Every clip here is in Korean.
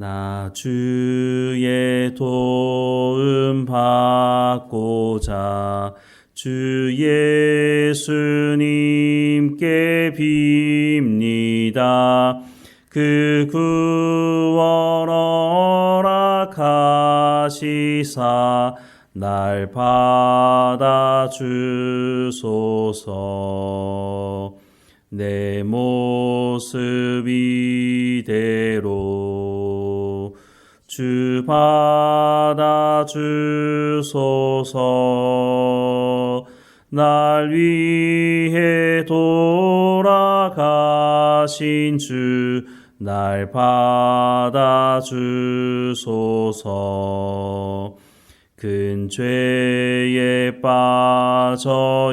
나 주의 도움 받고자 주 예수님께 빕니다. 그 구원 허락하시사 날 받아 주소서 내 모습 이대로 주 받아 주소서. 날 위해 돌아가신 주 날 받아 주소서. 큰 죄에 빠져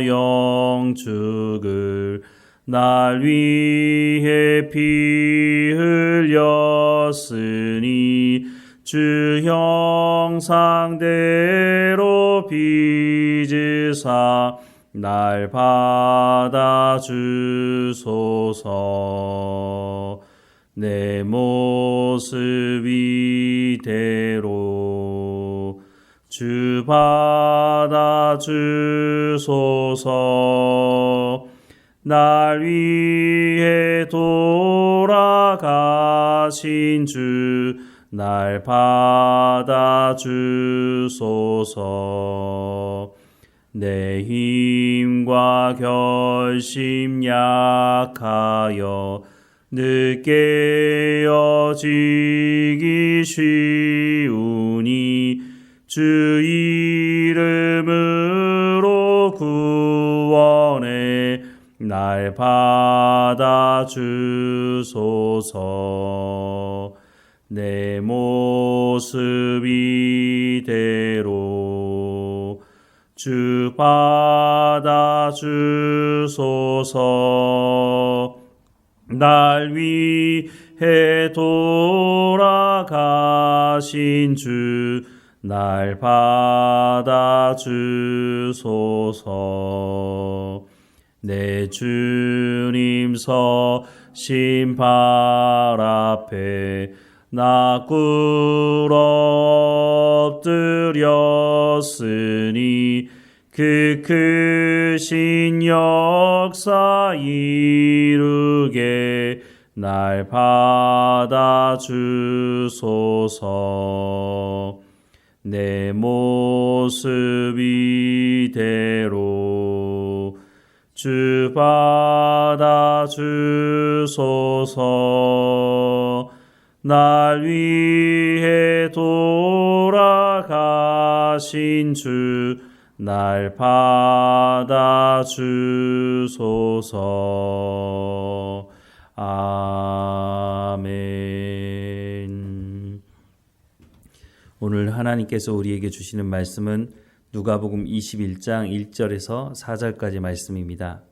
영죽을 날 위해 피 흘렸으니 주 형상대로 빚으사 날 받아 주소서. 내 모습 이대로 주 받아 주소서. 날 위해 돌아가신 주 날 받아 주소서. 내 힘과 결심 약하여 늦게 여지기 쉬우니 주 이름으로 구원해 날 받아 주소서 받아 주소서. 날 위해 돌아가신 주 날 받아 주소서. 내 주님 서신 발 앞에 나 꿇어 엎드렸으니 그 크신 역사 이루게 날 받아 주소서. 내 모습 이대로 주 받아 주소서. 날 위해 돌아가신 주 날 받아 주소서 아멘 오늘 하나님께서 우리에게 주시는 말씀은 누가복음 21장 1절에서 4절까지 말씀입니다.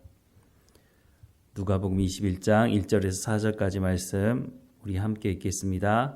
누가복음 21장 1절에서 4절까지 말씀 우리 함께 읽겠습니다.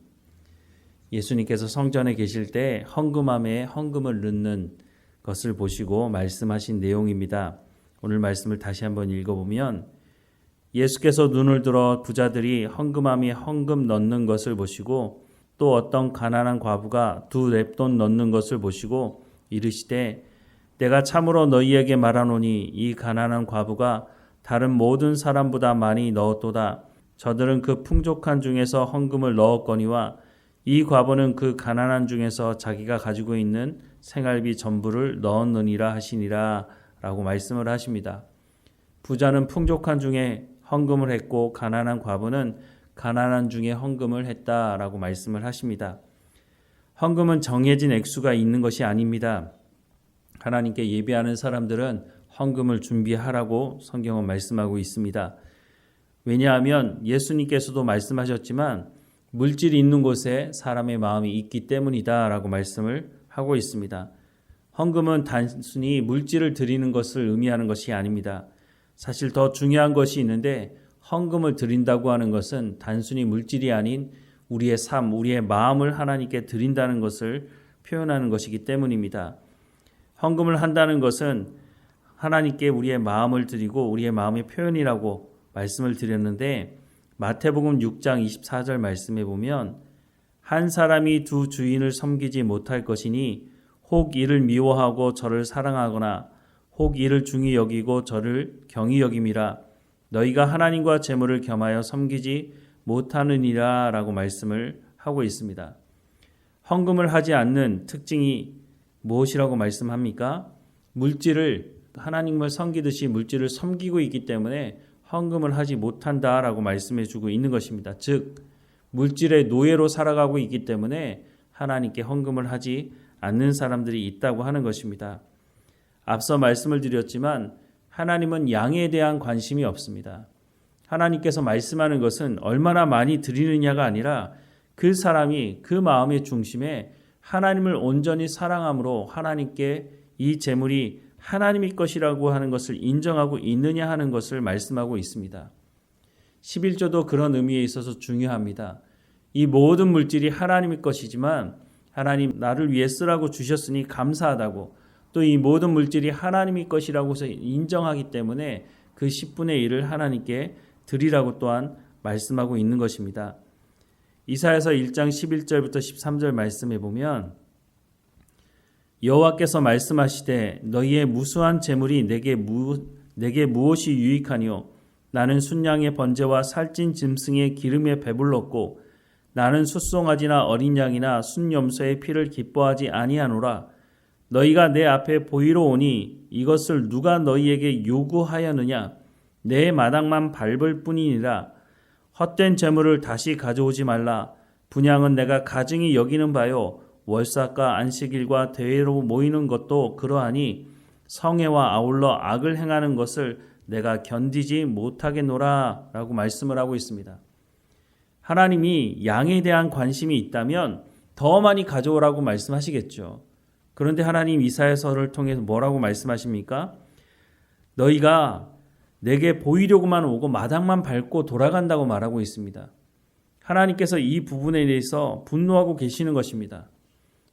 예수님께서 성전에 계실 때 헌금함에 헌금을 넣는 것을 보시고 말씀하신 내용입니다. 오늘 말씀을 다시 한번 읽어보면 예수께서 눈을 들어 부자들이 헌금함에 헌금 넣는 것을 보시고 또 어떤 가난한 과부가 두 랩돈 넣는 것을 보시고 이르시되 내가 참으로 너희에게 말하노니 이 가난한 과부가 다른 모든 사람보다 많이 넣었도다. 저들은 그 풍족한 중에서 헌금을 넣었거니와 이 과부는 그 가난한 중에서 자기가 가지고 있는 생활비 전부를 넣었느니라 하시니라 라고 말씀을 하십니다. 부자는 풍족한 중에 헌금을 했고 가난한 과부는 가난한 중에 헌금을 했다라고 말씀을 하십니다. 헌금은 정해진 액수가 있는 것이 아닙니다. 하나님께 예배하는 사람들은 헌금을 준비하라고 성경은 말씀하고 있습니다. 왜냐하면 예수님께서도 말씀하셨지만 물질이 있는 곳에 사람의 마음이 있기 때문이다 라고 말씀을 하고 있습니다. 헌금은 단순히 물질을 드리는 것을 의미하는 것이 아닙니다. 사실 더 중요한 것이 있는데 헌금을 드린다고 하는 것은 단순히 물질이 아닌 우리의 삶, 우리의 마음을 하나님께 드린다는 것을 표현하는 것이기 때문입니다. 헌금을 한다는 것은 하나님께 우리의 마음을 드리고 우리의 마음의 표현이라고 말씀을 드렸는데 마태복음 6장 24절 말씀에 보면 한 사람이 두 주인을 섬기지 못할 것이니 혹 이를 미워하고 저를 사랑하거나 혹 이를 중히 여기고 저를 경히 여김이라 너희가 하나님과 재물을 겸하여 섬기지 못하느니라라고 말씀을 하고 있습니다. 헌금을 하지 않는 특징이 무엇이라고 말씀합니까? 물질을 하나님을 섬기듯이 물질을 섬기고 있기 때문에 헌금을 하지 못한다라고 말씀해 주고 있는 것입니다. 즉 물질의 노예로 살아가고 있기 때문에 하나님께 헌금을 하지 않는 사람들이 있다고 하는 것입니다. 앞서 말씀을 드렸지만 하나님은 양에 대한 관심이 없습니다. 하나님께서 말씀하는 것은 얼마나 많이 드리느냐가 아니라 그 사람이 그 마음의 중심에 하나님을 온전히 사랑함으로 하나님께 이 재물이 하나님의 것이라고 하는 것을 인정하고 있느냐 하는 것을 말씀하고 있습니다. 11조도 그런 의미에 있어서 중요합니다. 이 모든 물질이 하나님의 것이지만 하나님 나를 위해 쓰라고 주셨으니 감사하다고 또 이 모든 물질이 하나님의 것이라고 해서 인정하기 때문에 그 10분의 1을 하나님께 드리라고 또한 말씀하고 있는 것입니다. 이사야서 1장 11절부터 13절 말씀해 보면 여호와께서 말씀하시되 너희의 무수한 재물이 내게 무 내게 무엇이 유익하니요? 나는 순양의 번제와 살찐 짐승의 기름에 배불렀고 나는 숫송아지나 어린 양이나 순염소의 피를 기뻐하지 아니하노라. 너희가 내 앞에 보이러 오니 이것을 누가 너희에게 요구하였느냐? 내 마당만 밟을 뿐이니라. 헛된 재물을 다시 가져오지 말라. 분양은 내가 가증히 여기는 바요 월삭과 안식일과 대회로 모이는 것도 그러하니 성애와 아울러 악을 행하는 것을 내가 견디지 못하겠노라 라고 말씀을 하고 있습니다. 하나님이 양에 대한 관심이 있다면 더 많이 가져오라고 말씀하시겠죠. 그런데 하나님 이사야서를 통해서 뭐라고 말씀하십니까? 너희가 내게 보이려고만 오고 마당만 밟고 돌아간다고 말하고 있습니다. 하나님께서 이 부분에 대해서 분노하고 계시는 것입니다.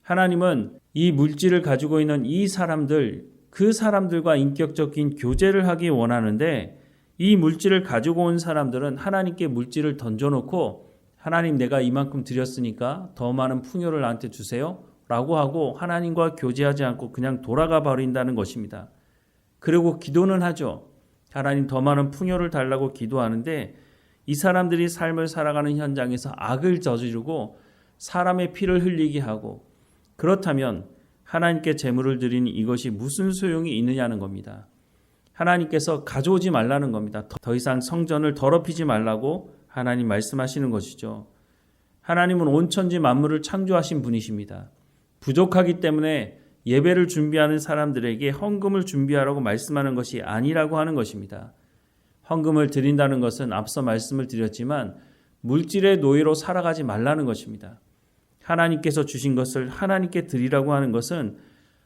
하나님은 이 물질을 가지고 있는 이 사람들, 그 사람들과 인격적인 교제를 하기 원하는데 이 물질을 가지고 온 사람들은 하나님께 물질을 던져놓고 하나님 내가 이만큼 드렸으니까 더 많은 풍요를 나한테 주세요. 라고 하고 하나님과 교제하지 않고 그냥 돌아가 버린다는 것입니다. 그리고 기도는 하죠. 하나님 더 많은 풍요를 달라고 기도하는데 이 사람들이 삶을 살아가는 현장에서 악을 저지르고 사람의 피를 흘리게 하고 그렇다면 하나님께 제물을 드린 이것이 무슨 소용이 있느냐는 겁니다. 하나님께서 가져오지 말라는 겁니다. 더 이상 성전을 더럽히지 말라고 하나님 말씀하시는 것이죠. 하나님은 온 천지 만물을 창조하신 분이십니다. 부족하기 때문에 예배를 준비하는 사람들에게 헌금을 준비하라고 말씀하는 것이 아니라고 하는 것입니다. 헌금을 드린다는 것은 앞서 말씀을 드렸지만 물질의 노예로 살아가지 말라는 것입니다. 하나님께서 주신 것을 하나님께 드리라고 하는 것은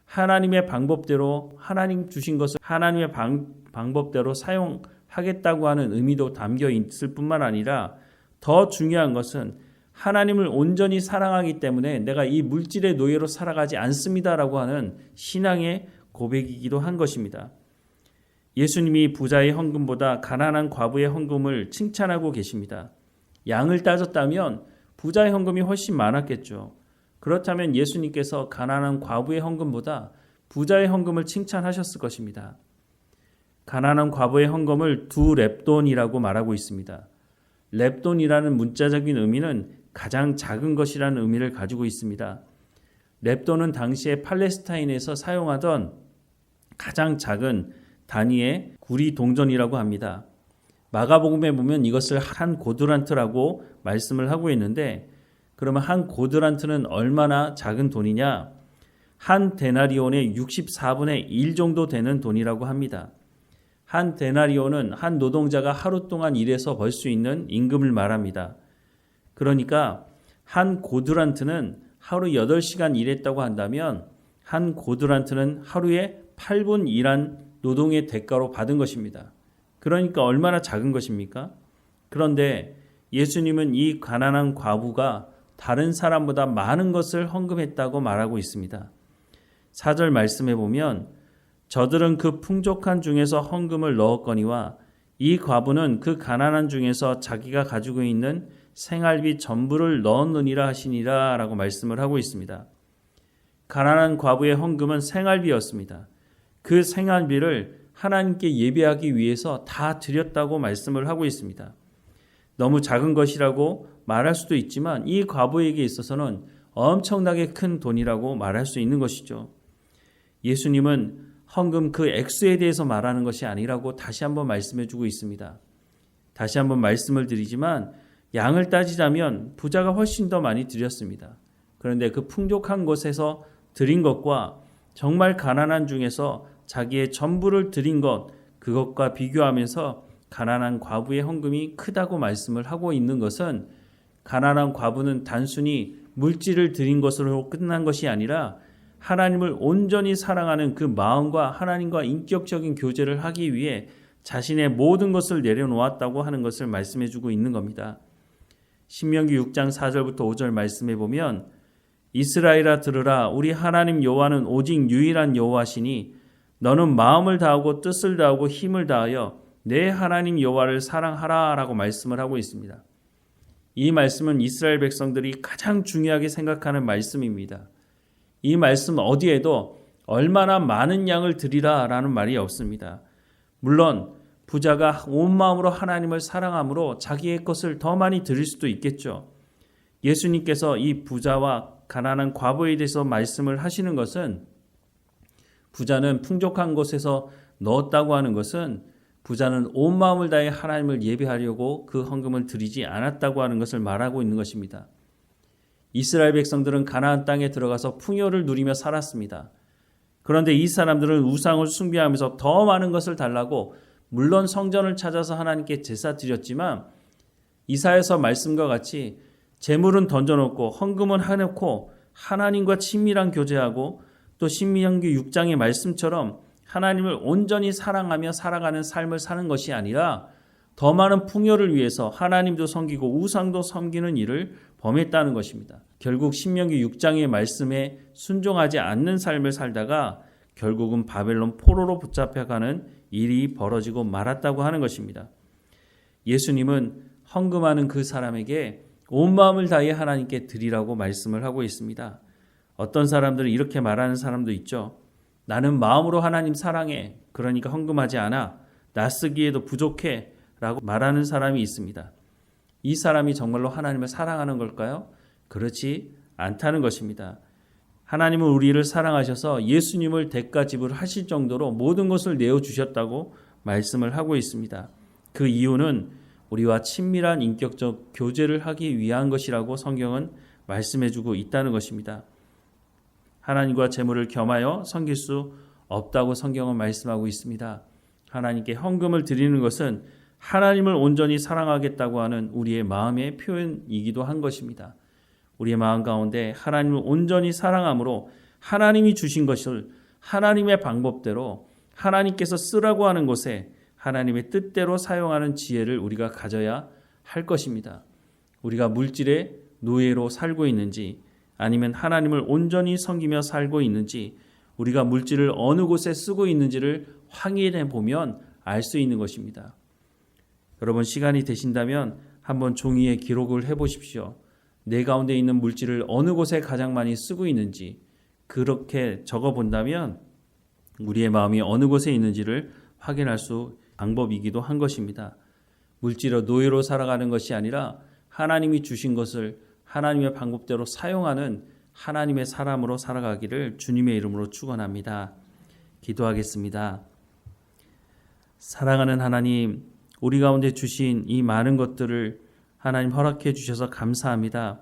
하나님의 방법대로 하나님 주신 것을 하나님의 방, 방법대로 사용하겠다고 하는 의미도 담겨 있을 뿐만 아니라 더 중요한 것은 하나님을 온전히 사랑하기 때문에 내가 이 물질의 노예로 살아가지 않습니다라고 하는 신앙의 고백이기도 한 것입니다. 예수님이 부자의 헌금보다 가난한 과부의 헌금을 칭찬하고 계십니다. 양을 따졌다면 부자의 헌금이 훨씬 많았겠죠. 그렇다면 예수님께서 가난한 과부의 헌금보다 부자의 헌금을 칭찬하셨을 것입니다. 가난한 과부의 헌금을 두 랩돈이라고 말하고 있습니다. 랩돈이라는 문자적인 의미는 가장 작은 것이라는 의미를 가지고 있습니다. 랩돈은 당시에 팔레스타인에서 사용하던 가장 작은 단위의 구리 동전이라고 합니다. 마가복음에 보면 이것을 한 고드란트라고 말씀을 하고 있는데 그러면 한 고드란트는 얼마나 작은 돈이냐? 한 데나리온의 64분의 1 정도 되는 돈이라고 합니다. 한 데나리온은 한 노동자가 하루 동안 일해서 벌 수 있는 임금을 말합니다. 그러니까 한 고드란트는 하루 8시간 일했다고 한다면 한 고드란트는 하루에 8분 일한 노동의 대가로 받은 것입니다. 그러니까 얼마나 작은 것입니까? 그런데 예수님은 이 가난한 과부가 다른 사람보다 많은 것을 헌금했다고 말하고 있습니다. 4절 말씀해 보면 저들은 그 풍족한 중에서 헌금을 넣었거니와 이 과부는 그 가난한 중에서 자기가 가지고 있는 생활비 전부를 넣었느니라 하시니라 라고 말씀을 하고 있습니다. 가난한 과부의 헌금은 생활비였습니다. 그 생활비를 하나님께 예배하기 위해서 다 드렸다고 말씀을 하고 있습니다. 너무 작은 것이라고 말할 수도 있지만 이 과부에게 있어서는 엄청나게 큰 돈이라고 말할 수 있는 것이죠. 예수님은 헌금 그 액수에 대해서 말하는 것이 아니라고 다시 한번 말씀해 주고 있습니다. 다시 한번 말씀을 드리지만 양을 따지자면 부자가 훨씬 더 많이 드렸습니다. 그런데 그 풍족한 곳에서 드린 것과 정말 가난한 중에서 자기의 전부를 드린 것 그것과 비교하면서 가난한 과부의 헌금이 크다고 말씀을 하고 있는 것은 가난한 과부는 단순히 물질을 드린 것으로 끝난 것이 아니라 하나님을 온전히 사랑하는 그 마음과 하나님과 인격적인 교제를 하기 위해 자신의 모든 것을 내려놓았다고 하는 것을 말씀해 주고 있는 겁니다. 신명기 6장 4절부터 5절 말씀해 보면 이스라엘아 들으라 우리 하나님 여호와는 오직 유일한 여호와시니 너는 마음을 다하고 뜻을 다하고 힘을 다하여 내 하나님 여호와를 사랑하라라고 말씀을 하고 있습니다. 이 말씀은 이스라엘 백성들이 가장 중요하게 생각하는 말씀입니다. 이 말씀 어디에도 얼마나 많은 양을 드리라라는 말이 없습니다. 물론 부자가 온 마음으로 하나님을 사랑함으로 자기의 것을 더 많이 드릴 수도 있겠죠. 예수님께서 이 부자와 가난한 과부에 대해서 말씀을 하시는 것은 부자는 풍족한 곳에서 넣었다고 하는 것은 부자는 온 마음을 다해 하나님을 예배하려고 그 헌금을 드리지 않았다고 하는 것을 말하고 있는 것입니다. 이스라엘 백성들은 가나안 땅에 들어가서 풍요를 누리며 살았습니다. 그런데 이 사람들은 우상을 숭배하면서 더 많은 것을 달라고 물론 성전을 찾아서 하나님께 제사 드렸지만 이사에서 말씀과 같이 재물은 던져놓고 헌금은 해놓고 하나님과 친밀한 교제하고 또 신명기 6장의 말씀처럼 하나님을 온전히 사랑하며 살아가는 삶을 사는 것이 아니라 더 많은 풍요를 위해서 하나님도 섬기고 우상도 섬기는 일을 범했다는 것입니다. 결국 신명기 6장의 말씀에 순종하지 않는 삶을 살다가 결국은 바벨론 포로로 붙잡혀가는 일이 벌어지고 말았다고 하는 것입니다. 예수님은 헌금하는 그 사람에게 온 마음을 다해 하나님께 드리라고 말씀을 하고 있습니다. 어떤 사람들은 이렇게 말하는 사람도 있죠. 나는 마음으로 하나님 사랑해. 그러니까 헌금하지 않아. 나 쓰기에도 부족해. 라고 말하는 사람이 있습니다. 이 사람이 정말로 하나님을 사랑하는 걸까요? 그렇지 않다는 것입니다. 하나님은 우리를 사랑하셔서 예수님을 대가 지불하실 정도로 모든 것을 내어 주셨다고 말씀을 하고 있습니다. 그 이유는 우리와 친밀한 인격적 교제를 하기 위한 것이라고 성경은 말씀해 주고 있다는 것입니다. 하나님과 재물을 겸하여 섬길 수 없다고 성경은 말씀하고 있습니다. 하나님께 헌금을 드리는 것은 하나님을 온전히 사랑하겠다고 하는 우리의 마음의 표현이기도 한 것입니다. 우리의 마음 가운데 하나님을 온전히 사랑함으로 하나님이 주신 것을 하나님의 방법대로 하나님께서 쓰라고 하는 곳에 하나님의 뜻대로 사용하는 지혜를 우리가 가져야 할 것입니다. 우리가 물질에 노예로 살고 있는지 아니면 하나님을 온전히 섬기며 살고 있는지 우리가 물질을 어느 곳에 쓰고 있는지를 확인해 보면 알 수 있는 것입니다. 여러분 시간이 되신다면 한번 종이에 기록을 해 보십시오. 내 가운데 있는 물질을 어느 곳에 가장 많이 쓰고 있는지 그렇게 적어 본다면 우리의 마음이 어느 곳에 있는지를 확인할 수 방법이기도 한 것입니다. 물질로 노예로 살아가는 것이 아니라 하나님이 주신 것을 하나님의 방법대로 사용하는 하나님의 사람으로 살아가기를 주님의 이름으로 축원합니다. 기도하겠습니다. 사랑하는 하나님, 우리 가운데 주신 이 많은 것들을 하나님 허락해 주셔서 감사합니다.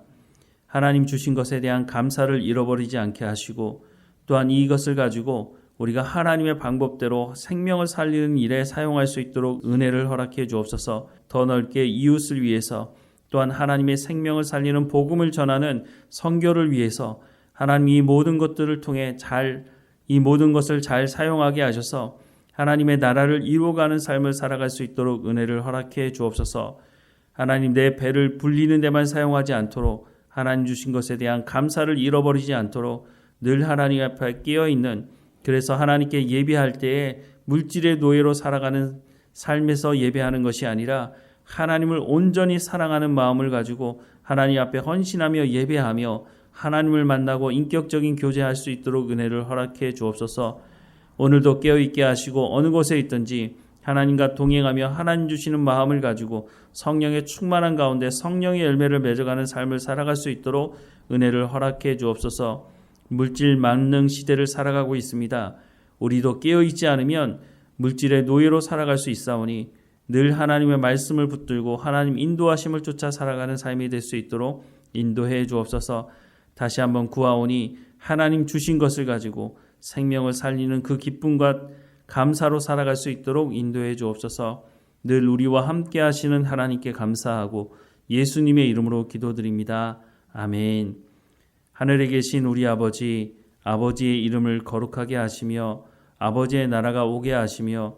하나님 주신 것에 대한 감사를 잃어버리지 않게 하시고 또한 이것을 가지고 우리가 하나님의 방법대로 생명을 살리는 일에 사용할 수 있도록 은혜를 허락해 주옵소서 더 넓게 이웃을 위해서 또한 하나님의 생명을 살리는 복음을 전하는 선교를 위해서 하나님 이 모든 것들을 통해 잘 이 모든 것을 잘 사용하게 하셔서 하나님의 나라를 이루어가는 삶을 살아갈 수 있도록 은혜를 허락해 주옵소서. 하나님 내 배를 불리는 데만 사용하지 않도록 하나님 주신 것에 대한 감사를 잃어버리지 않도록 늘 하나님 앞에 끼어 있는 그래서 하나님께 예배할 때에 물질의 노예로 살아가는 삶에서 예배하는 것이 아니라 하나님을 온전히 사랑하는 마음을 가지고 하나님 앞에 헌신하며 예배하며 하나님을 만나고 인격적인 교제할 수 있도록 은혜를 허락해 주옵소서. 오늘도 깨어 있게 하시고 어느 곳에 있든지 하나님과 동행하며 하나님 주시는 마음을 가지고 성령의 충만한 가운데 성령의 열매를 맺어가는 삶을 살아갈 수 있도록 은혜를 허락해 주옵소서. 물질 만능 시대를 살아가고 있습니다. 우리도 깨어 있지 않으면 물질의 노예로 살아갈 수 있사오니 늘 하나님의 말씀을 붙들고 하나님 인도하심을 쫓아 살아가는 삶이 될 수 있도록 인도해 주옵소서. 다시 한번 구하오니 하나님 주신 것을 가지고 생명을 살리는 그 기쁨과 감사로 살아갈 수 있도록 인도해 주옵소서. 늘 우리와 함께 하시는 하나님께 감사하고 예수님의 이름으로 기도드립니다. 아멘. 하늘에 계신 우리 아버지, 아버지의 이름을 거룩하게 하시며 아버지의 나라가 오게 하시며